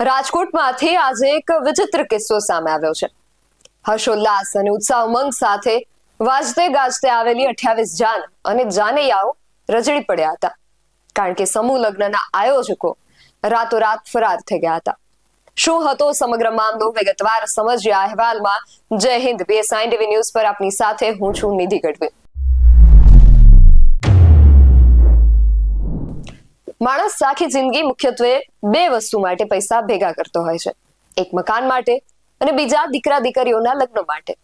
રાજકોટમાંથી આજે એક વિચિત્ર કિસ્સો સામે આવ્યો છે. હર્ષોલ્લાસ અને ઉત્સાહ ઉમંગ સાથે વાજતે ગાજતે આવેલી અઠ્યાવીસ જાન અને જાનૈયાઓ રજડી પડ્યા હતા. કારણ કે સમૂહ લગ્નના આયોજકો રાતોરાત ફરાર થઈ ગયા હતા. શું હતો સમગ્ર મામલો? વિગતવાર સમજ્યા અહેવાલમાં જય હિન્દ બીએસઆઈ ટીવી ન્યૂઝ પર આપની સાથે હું છું નિધિ ગઢવી. માણસ આખી જિંદગી મુખ્યત્વે બે વસ્તુ માટે પૈસા ભેગા કરતો હોય છે. એક મકાન માટે અને બીજા દીકરા દીકરીઓના લગ્ન માટે.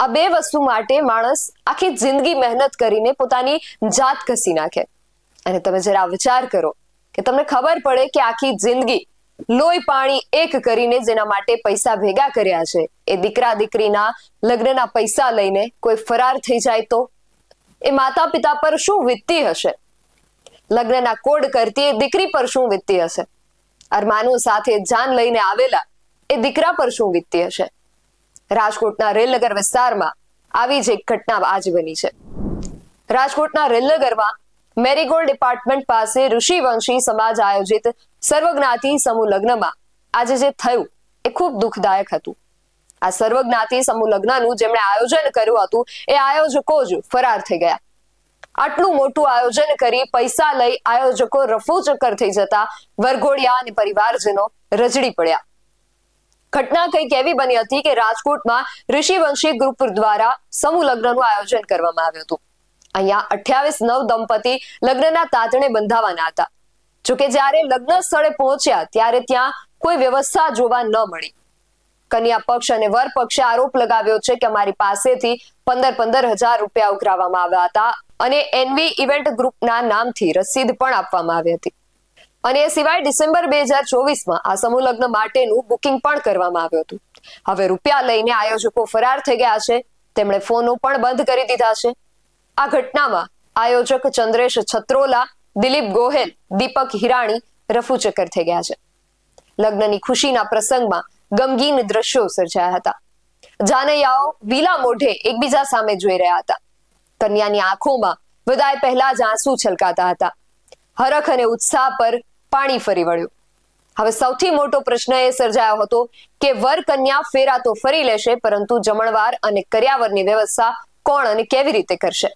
આ બે વસ્તુ માટે માણસ આખી જિંદગી મહેનત કરીને પોતાની જાત ઘસી નાખે. અને તમે જરા વિચાર કરો કે તમને ખબર પડે કે આખી જિંદગી લોહી પાણી એક કરીને જેના માટે પૈસા ભેગા કર્યા છે. એ દીકરા દીકરીના લગ્નના પૈસા લઈને કોઈ ફરાર થઈ જાય તો? એ માતા પિતા પર શું વીતતી હશે? લગ્નના કોડ કરતી એ દીકરી પર શું વીતતી હશે? અરમાનો સાથે જાન લઈને આવેલા એ દીકરા પર શું વીતતી હશે? રાજકોટના રેલનગર વિસ્તારમાં આવી જ એક ઘટના આજ બની છે. રાજકોટના રેલનગરમાં મેરીગોલ્ડ ડિપાર્ટમેન્ટ પાસે ઋષિવંશી સમાજ આયોજિત સર્વજ્ઞાતિ સમૂહ લગ્નમાં આજે જે થયું એ ખૂબ દુઃખદાયક હતું. આ સર્વજ્ઞાતિ સમૂહ લગ્નનું જેમણે આયોજન કર્યું હતું એ આયોજકો જ ફરાર થઈ ગયા. આટલું મોટું આયોજન કરી પૈસા લઈ આયોજકો રફો ચક્કર થઈ જતા વરઘોડિયા અને પરિવારજનો રજડી પડ્યા. ઘટના કંઈક એવી બની હતી કે રાજકોટમાં ઋષિવંશી ગ્રુપ દ્વારા સમૂહ લગ્નનું આયોજન કરવામાં આવ્યું હતું. અહીંયા અઠ્યાવીસ નવ દંપતી લગ્નના તાતણે બંધાવાના હતા. જોકે જ્યારે લગ્ન સ્થળે પહોંચ્યા ત્યારે ત્યાં કોઈ વ્યવસ્થા જોવા ન મળી. કન્યા પક્ષ અને વર પક્ષે આરોપ લગાવ્યો છે કે અમારી પાસેથી પંદર પંદર હજાર રૂપિયા ઉઘરાવવામાં આવ્યા હતા. અને એનવી ઇવેન્ટ ગ્રુપના નામથી રસીદ પણ આપવામાં આવી હતી. અને એ સિવાય ડિસેમ્બર બે હજાર ચોવીસમાં આ સમૂહ લગ્ન માટેનું બુકિંગ પણ કરવામાં આવ્યું હતું. હવે રૂપિયા લઈને આયોજકો ફરાર થઈ ગયા છે. તેમણે ફોનો પણ બંધ કરી દીધા છે. આ ઘટનામાં આયોજક ચંદ્રેશ છત્રોલા, દિલીપ ગોહેલ, દીપક હિરાણી રફુચક્કર થઈ ગયા છે. લગ્નની ખુશીના પ્રસંગમાં ગમગીન દ્રશ્યો સર્જાયા હતા. જાનૈયાઓ વિલા મોઢે એકબીજા સામે જોઈ રહ્યા હતા. કન્યાની આંખોમાં વિદાય પહેલા જ આંસુ છલકાતા હતા. હરખ અને ઉત્સાહ પર પાણી ફરી વળ્યું. હવે સૌથી મોટો પ્રશ્ન એ સર્જાયો હતો કે વર કન્યા ફેરા તો ફરી લેશે, પરંતુ જમણવાર અને કર્યાવરની વ્યવસ્થા કોણ અને કેવી રીતે કરશે?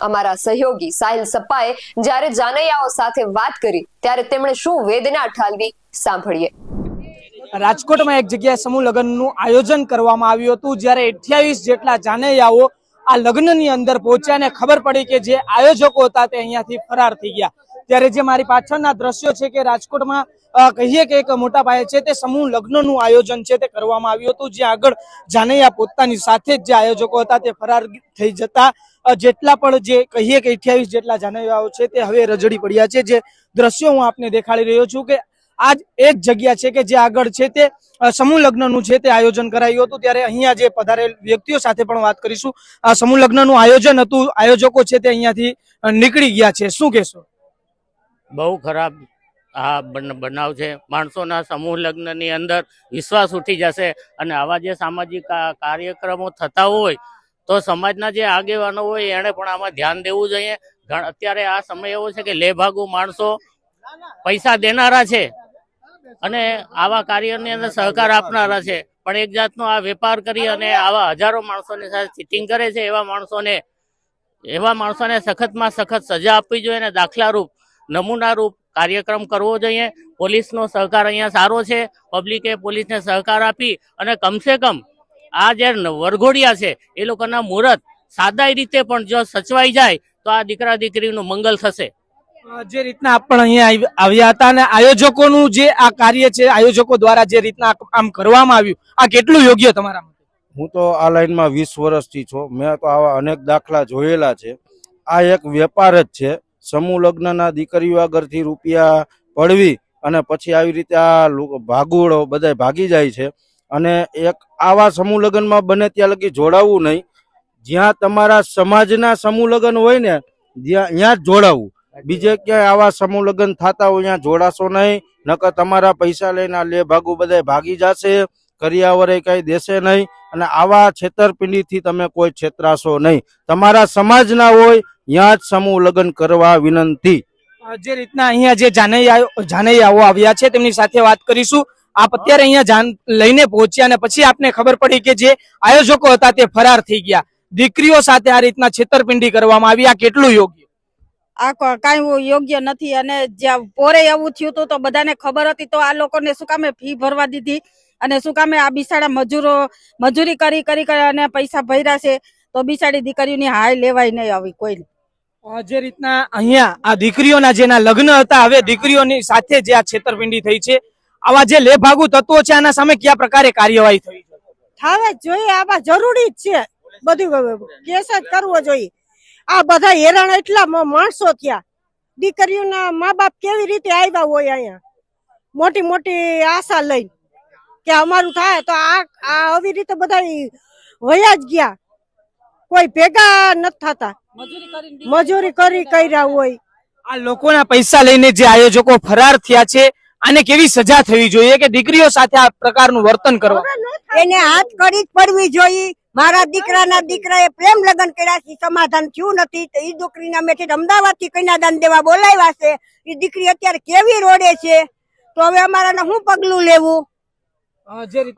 અમારા સહયોગી સાહિલ સપ્પાએ જ્યારે જાનૈયાઓ સાથે વાત કરી, ત્યારે તેમણે શું વેદના ઠાલવી સાંભળીએ. રાજકોટમાં એક જગ્યાએ સમૂહ લગ્નનું આયોજન કરવામાં આવ્યું હતું, જ્યારે અઠ્યાવીસ જેટલા જાનૈયાઓ આ લગ્નની અંદર પહોંચ્યા ને ખબર પડી કે જે આયોજકો હતા તે અહીંયાથી ફરાર થઈ ગયા. ત્યારે જે મારી પાછળના દ્રશ્યો છે કે રાજકોટમાં કહીએ કે એક મોટા પાયે છે તે સમૂહ લગ્નનું આયોજન છે તે કરવામાં આવ્યું હતું જે આગળ જાનૈયા પોતાની સાથે જ જે આયોજકો હતા તે ફરાર થઈ જતા જેટલા પણ જે કહીએ કે અઠ્યાવીસ જેટલા જાનૈયાઓ છે તે હવે રજડી પડ્યા છે. જે દ્રશ્યો હું આપને દેખાડી રહ્યો છું કે આજ એ જ જગ્યા છે કે જે આગળ છે તે સમૂહ લગ્નનું છે તે આયોજન કરાયું હતું, ત્યારે અહીંયા જે પધારેલ વ્યક્તિઓ સાથે પણ વાત કરીશું. આ સમૂહ લગ્નનું આયોજન હતું, આયોજકો છે તે અહીંયાથી નીકળી ગયા છે. શું કહેશો? બહુ ખરાબ આ બન- બનાવ છે. માણસોના સમૂહ લગ્નની અંદર વિશ્વાસ ઉઠી જશે અને આવા જે સામાજિક કાર્યક્રમો થતા હોય, તો સમાજના જે આગેવાનો હોય એણે પણ આમાં ધ્યાન દેવું જોઈએ. અત્યારે આ સમય એવો છે કે લેભાગુ માણસો પૈસા દેનારા છે. અને આવા કાર્યની અંદર સહકાર આપનારા છે. પણ એક જાતનો આ વેપાર કરી અને આવા હજારો માણસોની સાથે ચીટિંગ કરે છે, એવા માણસોને એવા માણસોને સખતમાં સખત સજા આપવી જોઈએ અને દાખલારૂપ, નમૂનારૂપ કાર્યક્રમ કરવો જોઈએ. પોલીસનો સહકાર અહીંયા સારો છે. પબ્લિકે પોલીસને સહકાર આપી અને કમસે કમ આ જે વરઘોડિયા છે, એ લોકોના મુહૂર્ત સાદાઈ રીતે પણ જો સચવાઈ જાય, તો આ દીકરા દીકરીનું મંગલ થશે. જે રીતના પણ અહીંયા આવ- આવ્યા હતા અને આયોજકોનું જે આ કાર્ય છે, આયોજકો દ્વારા જે રીતના આમ કરવામાં આવ્યું, આ કેટલું યોગ્ય તમારા મતે? હું તો આ લાઈનમાં વીસ વર્ષથી છું. મેં તો આવા અનેક દાખલા જોયેલા છે. આ એક વેપાર જ છે. સમૂહ લગ્નના દીકરીઓ આગળથી રૂપિયા પડવી અને પછી આવી રીતે આ ભાગુડો બધા ભાગી જાય છે. અને એક આવા સમૂહ લગ્નમાં બને ત્યાં લગી જોડાવવું નહીં. જ્યાં તમારા સમાજના સમૂહ લગ્ન હોય ને જ્યાં ત્યાં જ જોડાવું. બીજે ક્યાંય આવા સમૂહ લગ્ન થતા હોય ત્યાં જોડાશો નહીં નકર તમારા પૈસા લઈને આ લે ભાગુ બધા ભાગી જશે કરિયાવરે કઈ દેશે નહીં અને આવા છેતરપિંડીથી તમે કોઈ છેતરાશો નહીં. તમારા સમાજના હોય ત્યાં જ સમૂહ લગ્ન કરવા વિનંતી. જે રીતના અહીંયા જે જાનૈયાઓ જાનૈયાઓ આવ્યા છે તેમની સાથે વાત કરીશું. આપ અત્યારે અહીંયા જાન લઈને પહોંચ્યા અને પછી આપને ખબર પડી કે જે આયોજકો હતા તે ફરાર થઈ ગયા. દીકરીઓ સાથે આ રીતના છેતરપિંડી કરવામાં આવી. આ કેટલું યોગ્ય આ કાંઈ યોગ્ય નથી. અને જ્યાં પોરે એવું થયું હતું તો બધાને ખબર હતી. તો આ લોકોને શું કામે ફી ભરવા દીધી? અને શું કામે આ બિસાડા મજૂરો મજૂરી કરી કરી અને પૈસા ભર્યા છે? તો બિસાડી દીકરીઓની હાય લેવાય નહીં આવી કોઈ. જે રીતના અહીંયા આ દીકરીઓના જેના લગ્ન હતા હવે દીકરીઓની સાથે જે આ છેતરપિંડી થઈ છે આવા જે લેભાગુ તત્વો છે આના સામે કયા પ્રકારે કાર્યવાહી થઈ થાવે જોઈએ. આવા જરૂરી જ છે. બધું કેસ જ કરવો જોઈએ. આ બધા હેરાન એટલા માણસો થયા. દીકરીઓના મા બાપ કેવી રીતે આવ્યા હોય અહીંયા? મોટી મોટી આશા લઈને કે અમારું થાય તો આ આ આવી રીતે બધા વયા જ ગયા. કોઈ ભેગા નથી થતા. મજૂરી કરી કર્યા હોય. આ લોકોના પૈસા લઈને જે આયોજકો ફરાર થયા છે આને કેવી સજા થવી જોઈએ કે દીકરીઓ સાથે આ પ્રકારનું વર્તન કરવા? એને હાથ કડી જ પડવી જોઈએ. મારા દીકરાના દીકરાએ પ્રેમ લગ્ન કર્યા છે સમાધાન થયું નથી તો ઈ દીકરીના મેં અમદાવાદથી કન્યાદાન દેવા બોલાવ્યા છે. એ દીકરી અત્યારે કેવી રોડે છે? તો હવે અમારાને શું પગલું લેવું?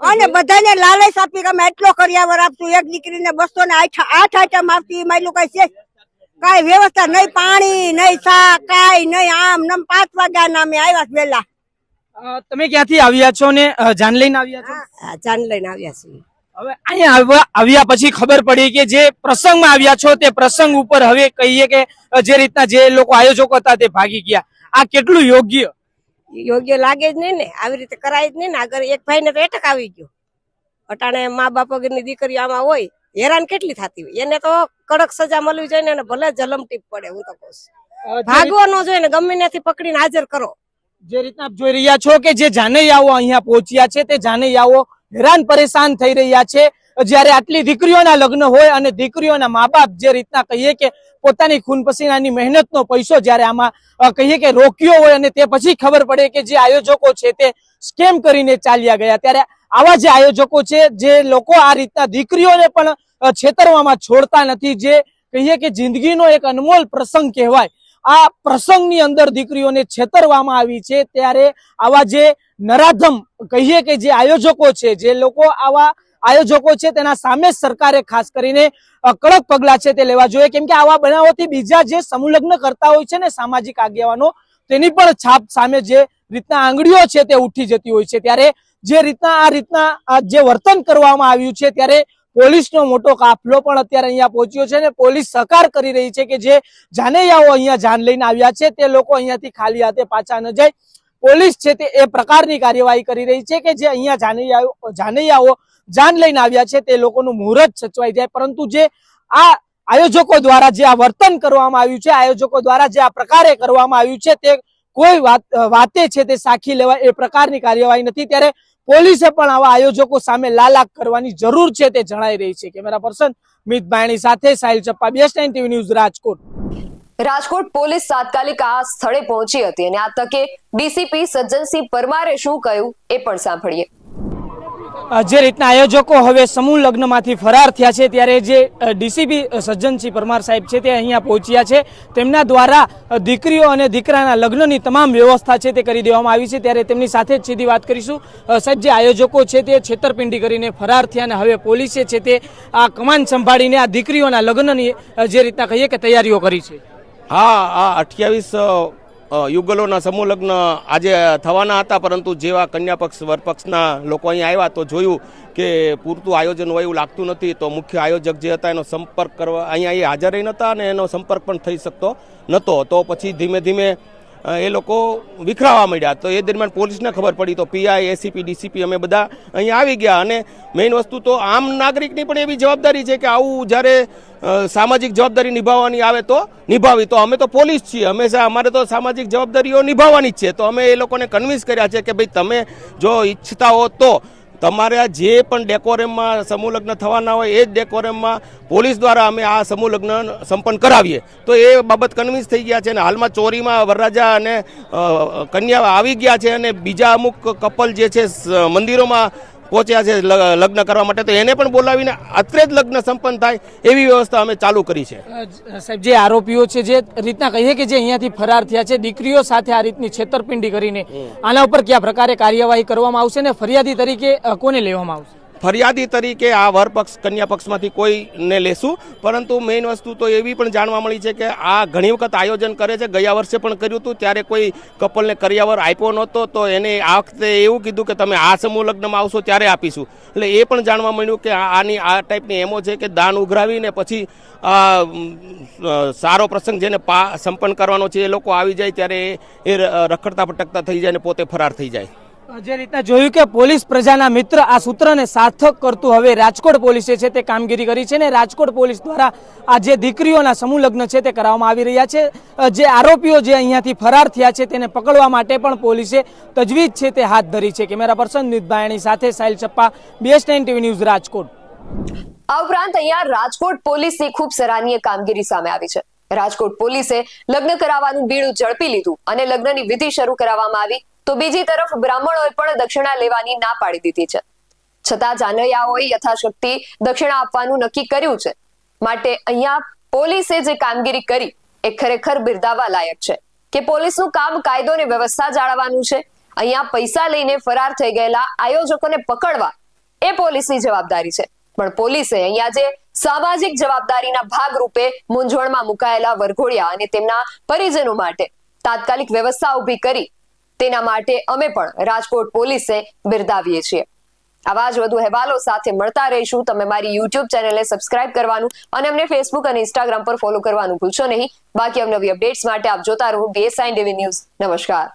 અને બધાને લાલચ આપી અમે એટલો કર્યાવર આપશું. એક દીકરીને બસો ને આઠ આઠ આઈટમ આપતી એમાં એટલું કઈ છે? કઈ વ્યવસ્થા નહીં પાણી નહીં શાક કઈ નહીં આમ નમ પાંચ વાગ્યા અમે આવ્યા વેલા તમે ક્યાંથી આવ્યા છો ને? જાન લઈને આવ્યા છો? જાન લઈને આવ્યા છીએ. હવે અહીંયા આવ્યા પછી ખબર પડી કે જે પ્રસંગમાં આવ્યા છો તે પ્રસંગ ઉપર હવે કહીએ કે જે રીતના જે લોકો આયોજકો હતા તે ભાગી ગયા. આ કેટલું યોગ્ય? યોગ્ય લાગે જ નહીં ને. આવી રીતે કરાય જ નહીં ને. આગળ એક ભાઈ ને તો એટક આવી ગયો. અટાણે મા બાપ વગરની દીકરી આમાં હોય હેરાન કેટલી થતી હોય? એને તો કડક સજા મળવી જોઈએ ને ભલે જલમ ટીપ પડે હું તો કહું. ભાગવો ન જોઈએ ને ગમે ત્યાંથી પકડીને હાજર કરો. જે રીતના આપ જોઈ રહ્યા છો કે જે જાનૈયાઓ અહીંયા પહોંચ્યા છે તે જાનૈયાઓ હેરાન પરેશાન થઈ રહ્યા છે. જ્યારે આટલી દીકરીઓના લગ્ન હોય અને દીકરીઓના મા બાપ જે રીતના કહીએ કે પોતાની ખૂન પસીનાની મહેનતનો પૈસો જ્યારે આમાં કહીએ કે રોક્યો હોય અને તે પછી ખબર પડે કે જે આયોજકો છે તે સ્કેમ કરીને ચાલ્યા ગયા. ત્યારે આવા જે આયોજકો છે જે લોકો આ રીતના દીકરીઓને પણ છેતરવામાં છોડતા નથી, જે કહીએ કે જિંદગીનો એક અનમોલ પ્રસંગ કહેવાય. આ પ્રસંગની અંદર દીકરીઓને છેતરવામાં આવી છે ત્યારે આવા જે નરાધમ કહીએ કે જે આયોજકો છે, જે લોકો આવા આયોજકો છે તેના સામે સરકારે ખાસ કરીને કડક પગલા છે તે લેવા જોઈએ. કેમ કે આવા બનાવોથી બીજા જે સંલગ્ન કરતા હોય છે ને સામાજિક આગેવાનો, તેની પણ છાપ સામે જે રીતના આંગળીઓ છે તે ઉઠી જતી હોય છે. ત્યારે જે રીતના આ રીતના જે વર્તન કરવામાં આવ્યું છે, ત્યારે પોલીસનો મોટો કાફલો પણ અત્યારે અહીંયા પહોંચ્યો છે અને પોલીસ સહકાર કરી રહી છે કે જે જાનૈયાઓ અહીંયા જાન લઈને આવ્યા છે, તે લોકો અહીંયાથી ખાલી હાથે પાછા ન જાય. પોલીસ છે તે એ પ્રકારની કાર્યવાહી કરી રહી છે કે જે અહીંયા જાનૈયાઓ જાનૈયાઓ જાન લઈને આવ્યા છે, તે લોકોનું મુહૂર્ત સચવાઈ જાય. પરંતુ જે આ આયોજકો દ્વારા જે આ વર્તન કરવામાં આવ્યું છે, આયોજકો દ્વારા જે આ પ્રકારે કરવામાં આવ્યું છે, તે કોઈ વાત, વાતે છે તે સાખી લેવાય એ પ્રકારની કાર્યવાહી નથી. ત્યારે પોલીસે પણ આવા આયોજકો સામે લાલાક કરવાની જરૂર છે તે જણાઈ રહી છે. કેમેરા પર્સન મિત બાયણી સાથે Sahil Chappa best nine TV news, Rajkot. Rajkot police તાત્કાલિક આ સ્થળે પહોંચી હતી અને આ તકે ડીસીપી સજ્જનસિંહ પરમારે શું કહ્યું એ પણ સાંભળીએ. જે રીતના આયોજકો હવે સમૂહ લગ્નમાંથી ફરાર થયા છે, ત્યારે જે ડીસીપી સજ્જનસિંહ પરમાર સાહેબ છે, તે અહીંયા પહોંચ્યા છે. તેમના દ્વારા દીકરીઓ અને દીકરાના લગ્નની તમામ વ્યવસ્થા છે તે કરી દેવામાં આવી છે. ત્યારે તેમની સાથે જ સીધી વાત કરીશું. સાહેબ આયોજકો છે તે છેતરપિંડી કરીને ફરાર થયા અને હવે પોલીસે છે તે આ કમાન સંભાળીને આ દીકરીઓના લગ્નની જે રીતના કહીએ કે તૈયારીઓ કરી છે. હા, આ અઠ્યાવીસ યુગલોના સમૂહ લગ્ન આજે થવાના હતા, પરંતુ જેવા કન્યા પક્ષ વરપક્ષના લોકો અહીં આવ્યા તો જોયું કે પૂરતું આયોજન હોય એવું લાગતું નથી. તો મુખ્ય આયોજક જે હતા એનો સંપર્ક કરવા, અહીંયા એ હાજર નહોતા અને એનો સંપર્ક પણ થઈ શકતો નહોતો તો પછી ધીમે ધીમે એ લોકો વિખરાવા માંડ્યા. તો એ દરમિયાન પોલીસને ખબર પડી તો પીઆઈ એસીપી ડીસીપી અમે બધા અહીંયા આવી ગયા. અને મેઇન વસ્તુ તો આમ નાગરિકની પણ એવી જવાબદારી છે કે આવું જ્યારે સામાજિક જવાબદારી નિભાવવાની આવે તો નિભાવી. તો અમે તો પોલીસ છીએ. હંમેશા અમારે તો સામાજિક જવાબદારીઓ નિભાવવાની જ છે. તો અમે એ લોકોને કન્વિન્સ કર્યા છે કે ભાઈ તમે જો ઈચ્છતા હો તો તમારા જે પણ ડેકોરેમમાં સમૂહ લગ્ન થવાના હોય, એ જ ડેકોરેમમાં પોલીસ દ્વારા અમે આ સમૂહ લગ્ન સંપન્ન કરાવીએ. તો એ બાબત કન્વિન્સ થઈ ગયા છે અને હાલમાં ચોરીમાં વરરાજા અને કન્યા આવી ગયા છે અને બીજા અમુક કપલ જે છે મંદિરોમાં પહોંચ્યા છે લગ્ન કરવા માટે તો એને પણ બોલાવીને અત્રે જ લગ્ન સંપન્ન થાય એવી વ્યવસ્થા અમે ચાલુ કરી છે. સાહેબ જે આરોપીઓ છે જે રીતના કહીએ કે જે અહીંયાથી ફરાર થયા છે દીકરીઓ સાથે આ રીતની છેતરપિંડી કરીને આના ઉપર કયા પ્રકારે કાર્યવાહી કરવામાં આવશે ને ફરિયાદી તરીકે કોને લેવામાં આવશે? ફરિયાદી તરીકે આ વર પક્ષ, કન્યા પક્ષમાંથી કોઈને લેશું. પરંતુ મેઇન વસ્તુ તો એવી પણ જાણવા મળી છે કે આ ઘણી વખત આયોજન કરે છે. ગયા વર્ષે પણ કર્યું હતું. ત્યારે કોઈ કપલને કરિયાવર આપ્યો નહોતો. તો એને આ વખતે એવું કીધું કે તમે આ સમૂહ લગ્નમાં આવશો ત્યારે આપીશું. એટલે એ પણ જાણવા મળ્યું કે આની આ ટાઈપની એમો છે કે દાન ઉઘરાવીને પછી સારો પ્રસંગ જેને પા સંપન્ન કરવાનો છે એ લોકો આવી જાય ત્યારે એ- રખડતા, ભટકતા થઈ જાય ને પોતે ફરાર થઈ જાય. જે રીતના જોયું કે પોલીસ પ્રજાના મિત્ર આ સૂત્રને સાર્થક કરતું હવે રાજકોટ પોલીસે છે તે કામગીરી કરી છે ને રાજકોટ પોલીસ દ્વારા આ જે દીકરીઓના સમૂહ લગ્ન છે તે કરવામાં આવી રહ્યા છે. જે આરોપીઓ જે અહીંયાથી ફરાર થયા છે તેને પકડવા માટે પણ પોલીસે તજવીજ છે તે હાથ ધરી છે. કેમેરા પર્સન નિત સાથે Sahil Chappa BS nine TV news Rajkot. આ ઉપરાંત અહીંયા રાજકોટ પોલીસની ખૂબ સરાહનીય કામગીરી સામે આવી છે. રાજકોટ પોલીસે લગ્ન કરાવવાનું બીડું ઝડપી લીધું અને લગ્નની વિધિ શરૂ કરાવવામાં આવી તો બીજી તરફ બ્રાહ્મણોએ પણ દક્ષિણા લેવાની ના પાડી દીધી છે. છતાં જાનૈયાઓએ યથાશક્તિ દક્ષિણા આપવાનું નક્કી કર્યું છે. માટે અહીંયા પોલીસે જે કામગીરી કરી એ ખરેખર બિરદાવવા લાયક છે કે પોલીસનું કામ કાયદો અને વ્યવસ્થા જાળવવાનું છે. અહીંયા પૈસા લઈને ફરાર થઈ ગયેલા આયોજકોને પકડવા એ પોલીસની જવાબદારી છે. પણ પોલીસે અહીંયા જે સામાજિક જવાબદારીના ભાગરૂપે મૂંઝવણમાં મુકાયેલા વરઘોડિયા અને તેમના પરિજનો માટે તાત્કાલિક વ્યવસ્થા ઊભી કરી તેના માટે અમે પણ રાજકોટ પોલીસે બિરદાવીએ છીએ. આવા જ વધુ અહેવાલો સાથે મળતા રહીશું. તમે મારી યુટ્યુબ ચેનલને સબસ્ક્રાઇબ કરવાનું અને અમને ફેસબુક અને ઇન્સ્ટાગ્રામ પર ફોલો કરવાનું ભૂલશો નહીં. બાકી અવનવી અપડેટ્સ માટે આપ જોતા રહો બીએસઆઈ ટીવી ન્યૂઝ નમસ્કાર.